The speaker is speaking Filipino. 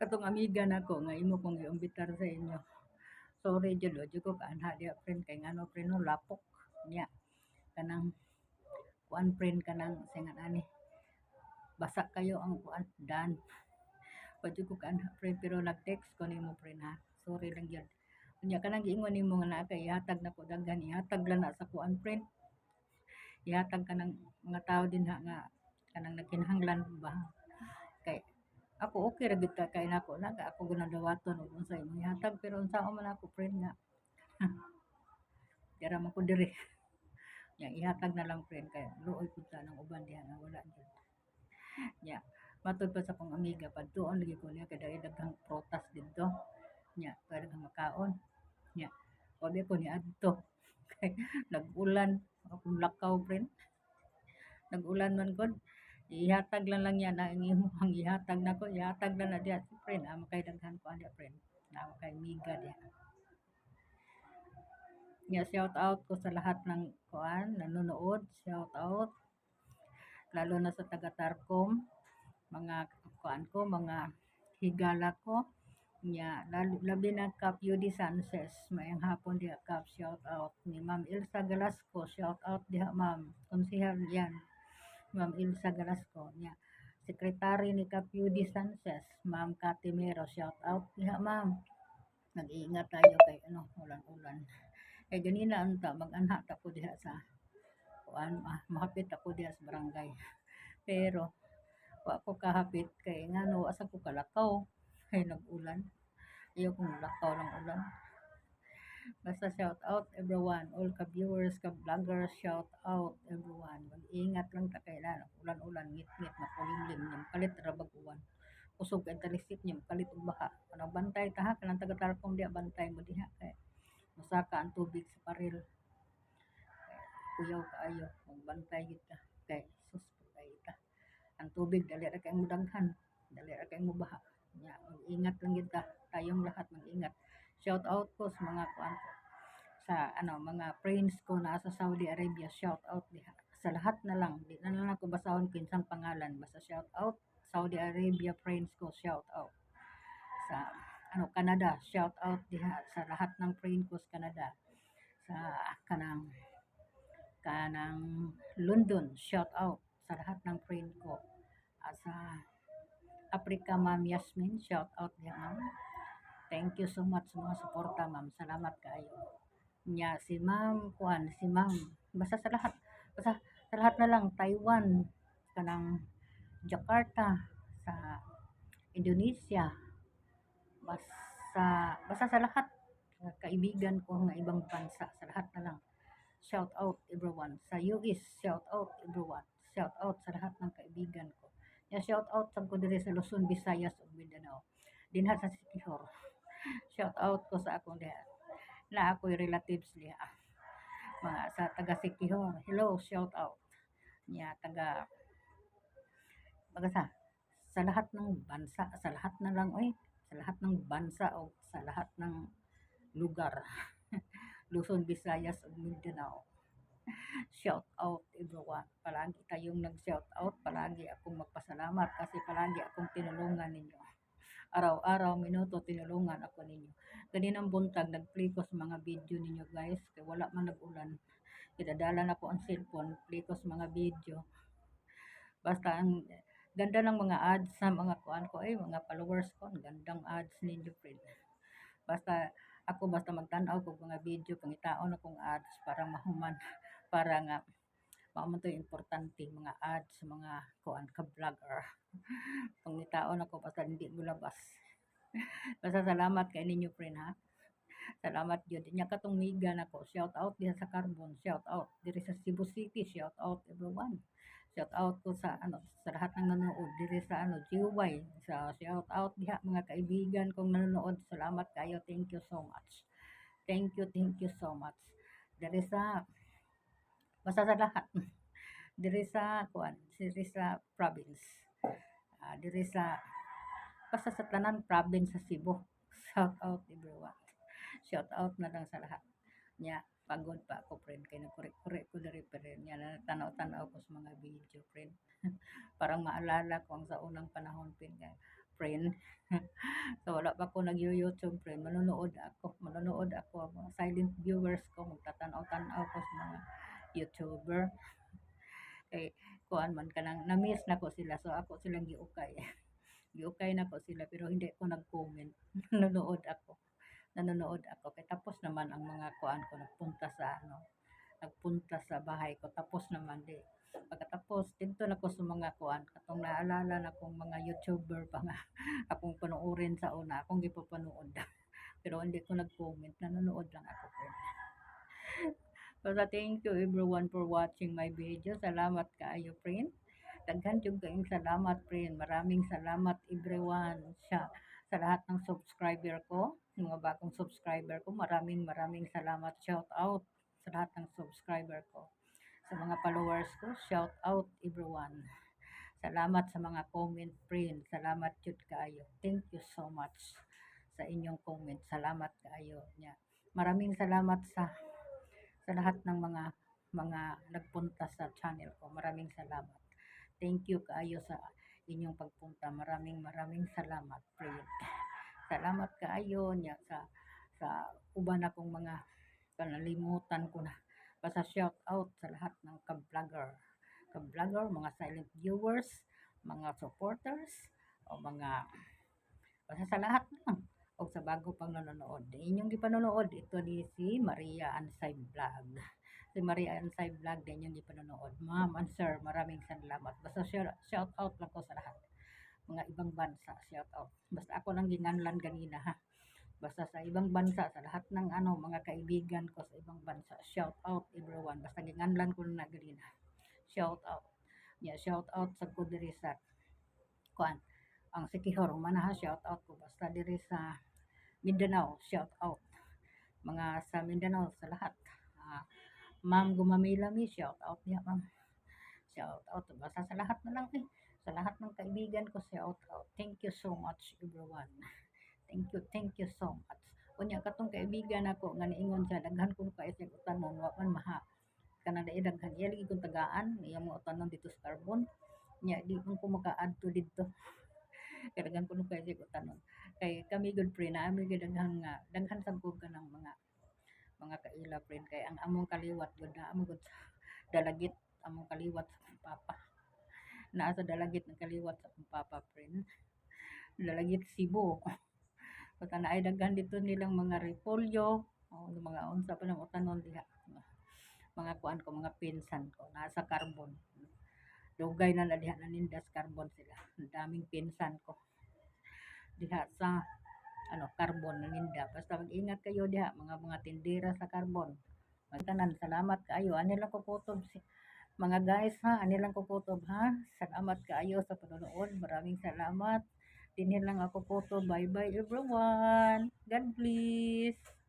katong amiga nako nga imo kong giumbitar sa inyo. Sorry jud jud ko kaanha diha friend kay ngano friend no lapok niya. Kanang kuan friend kanang singan ani. Basa kayo ang kuan dan. Jud ko kaanha friend pero nag-text ko nimo friend ha. Sorry lang jud. Unya kanang giingon nimo nga naa kay ihatag nako daghan ihatag lang na sa kuan friend. Ihatag ka ng mga tao din ha nga kanang nagkinahanglan ba ako okay ra gid ka kay nako na ka ako gunang dawaton ug unsa imong ihatag pero unsaon man ako friend nga. Dira man ko diri. Nya ihatag na lang friend kay luoy pud ng uban diha nga wala jud nya matud pa sa kong amiga padtuon lagi ko niya kay dai daghang protas didto. Nya kay daghang makaon. Nya wabi ko ni adto. Kay nag-ulan. Akong lakaw friend. Nag-ulan man gud ihatag lang lang yan ang imong ihatag nako ihatag na diha si friend amo kay daghan ko ani friend. Na amo kay miga diha Nga shout out ko sa lahat ng kuan nanonood shout out lalo na sa taga Tarcom mga kuan ko mga higala ko. Nya lalo labi na Kap Yudi Sanchez maayong hapon diha Kap shout out ni Ma'am Elsa Galasco shout out diha ma'am. Konsehal yan Ma'am Ilsa Galasco nya sekretary ni Kap Yudi Sanchez Ma'am Catimero shout out diha ma'am. Nag-iingat tayo kay ano ulan-ulan. Kay ganina unta mag-anha ta ko diha sa kuan ah, mahapit ako diha sa barangay. Pero wa ko kahapit kay ngano asa ko kalakaw. Kay nag-ulan. Ayaw kong lakaw ng ulan Basta shout out everyone, all ka viewers, ka vloggers, shout out everyone. Mag-ingat lang ta kay na ulan-ulan, ngit-ngit na kulimlim kalit rabag uwan. Usog kay talisik niya, kalit og baha. Ano bantay ta ha, kanang taga Tarpong diha bantay mo diha kay musaka ang tubig sa paril. Kuyaw kaayo, magbantay ka kay sus kay ta. Ang tubig dali ra kay mudaghan, dali ra kay mubaha. Nya, mag-ingat lang gid ta, tayong lahat mag-ingat shout out ko sa mga kuan ko sa ano mga friends ko na sa Saudi Arabia shout out diha. Sa lahat na lang di na lang ako basahon kinsang pangalan basta shout out. Saudi Arabia friends ko shout out. Sa ano Canada shout out diha. Sa lahat ng friend ko sa Canada. Sa kanang kanang London shout out. Sa lahat ng friend ko. Sa Africa Ma'am Yasmin shout out diha ma'am. Thank you so much sa mga suporta, ma'am. Salamat kayo. Nya si Ma'am Kuan, si Ma'am. Basta sa lahat, basta sa lahat na lang Taiwan, kanang Jakarta, sa Indonesia. Basta basta sa lahat ng kaibigan ko nga ibang bansa, sa lahat na lang. Shout out everyone. Sa US, shout out everyone. Shout out sa lahat ng kaibigan ko. Ya shout out sa ko diri sa Luzon, Visayas ug Mindanao. Dinha sa Sikihor. Shout out ko sa akong diha. Na ako'y relatives diha. Mga sa taga Sikihor. Hello, shout out. Nya taga baga sa sa lahat ng bansa, sa lahat na lang oy, sa lahat ng bansa o sa lahat ng lugar. Luzon, Visayas ug Mindanao. Shout out everyone. Palagi kayong nag-shout out, palagi akong magpasalamat kasi palagi akong tinulungan ninyo araw-araw, minuto, tinulungan ako ninyo. Ganinang buntag, nag-play ko sa mga video ninyo guys, kaya wala man nag-ulan. Idadala na ko ang cellphone, play ko sa mga video. Basta ang ganda ng mga ads sa mga kuan ko, ay mga followers ko, ang gandang ads ninyo friend. Basta ako basta magtanaw ko mga video, pangitaon akong ads para mahuman, para nga mao man to importante mga ads mga kuan ka vlogger pangitaon ako basta hindi mo labas. Basta salamat kay ninyo friend ha. Salamat gyud nya katong miga nako shout out diha sa Carbon. Shout out diri sa Cebu City. Shout out everyone. Shout out ko sa ano sa lahat ng nanonood diri sa ano GY sa shout out diha mga kaibigan kong nanonood. Salamat kayo. Thank you so much. Thank you thank you so much. Diri sa basta sa lahat diri sa kuan diri sa province uh, diri sa basta sa tanan province sa Cebu shout out everyone shout out na lang sa lahat nya pagod pa ako friend kay nagkurek-kurek ko diri friend nya tanaw-tanaw ko sa mga video friend parang maalala ko ang sa unang panahon friend kay friend. so, wala pa ko nag-YouTube, friend. Manonood ako. Manonood ako. Mga silent viewers ko. Magtatanaw-tanaw ko sa mga YouTuber. Kay, kuan man ka nang, na-miss na ko sila. So, ako silang giukay. giukay na ko sila. Pero hindi ko nag-comment. Nanonood ako. Nanonood ako. Kaya tapos naman ang mga kuan ko. Nagpunta sa ano. Nagpunta sa bahay ko. Tapos naman di. Pagkatapos, dito na ko sa mga kuan. Katong naalala na kong mga YouTuber pa nga. Akong panuorin sa una. Akong gipapanood. Pero hindi ko nag-comment. Nanonood lang ako. Basta thank you everyone for watching my video. Salamat kaayo, friend. Daghan jud kaayong salamat, friend. Maraming salamat everyone sa sa lahat ng subscriber ko, mga bagong subscriber ko. Maraming maraming salamat. Shout out sa lahat ng subscriber ko. Sa mga followers ko, shout out everyone. Salamat sa mga comment, friend. Salamat jud kaayo. Thank you so much sa inyong comment. Salamat kaayo niya. Maraming salamat sa sa lahat ng mga mga nagpunta sa channel ko. Maraming salamat. Thank you kaayo sa inyong pagpunta. Maraming maraming salamat, friend. Salamat kaayo niya sa sa uban akong mga kanalimutan ko na. Basta shout out sa lahat ng ka-vlogger. Ka-vlogger, mga silent viewers, mga supporters, o mga basta sa lahat lang o sa bago pang nanonood. Inyong gipanonood, ito di si Maria Ansay Vlog. Si Maria Ansay Vlog din yung gipanonood. Ma'am and sir, maraming salamat. Basta shout, out lang ko sa lahat. Mga ibang bansa, shout out. Basta ako nang ginganlan ganina ha. Basta sa ibang bansa, sa lahat ng ano, mga kaibigan ko sa ibang bansa, shout out everyone. Basta ginganlan ko na ganina. Shout out. Yeah, shout out sa ko diri sa kuan ang Sikihor manaha shout out ko basta diri sa Mindanao, shout out. Mga sa Mindanao, sa lahat. Ah, ma'am Gumamila mi, shout out niya ma'am. Shout out. Basta sa lahat na lang eh. Sa lahat ng kaibigan ko, shout out. Thank you so much everyone. Thank you, thank you so much. Kunya katong kaibigan ako nga niingon siya daghan ko kayo sa utanon wa man maha. Kana dai daghan iya lagi kong tagaan iya mo utanon dito sa carbon. Nya di man ko maka-adto dito. Kaya daghan ko kayo sa utanon kay kami good friend na ami daghan nga daghan sa ka ng mga mga kaila friend. Kay ang among kaliwat gud na among sa dalagit among kaliwat sa papa. Naa sa dalagit ng kaliwat sa papa friend. Dalagit Cebu. Pagka naay daghan dito nilang mga repolyo o mga unsa pa nang utanon diha. Mga kuan ko mga pinsan ko nasa carbon dugay na na diha nanindas carbon sila. Ang daming pinsan ko. Diha sa ano carbon naninda. Basta mag-ingat kayo diha mga mga tindera sa carbon. Magtanan salamat kaayo. Ani lang ko si mga guys ha? Ani lang ko kutob ha? Salamat kaayo sa panonood. Maraming salamat. Dinhi lang ako kutob. Bye bye everyone. God bless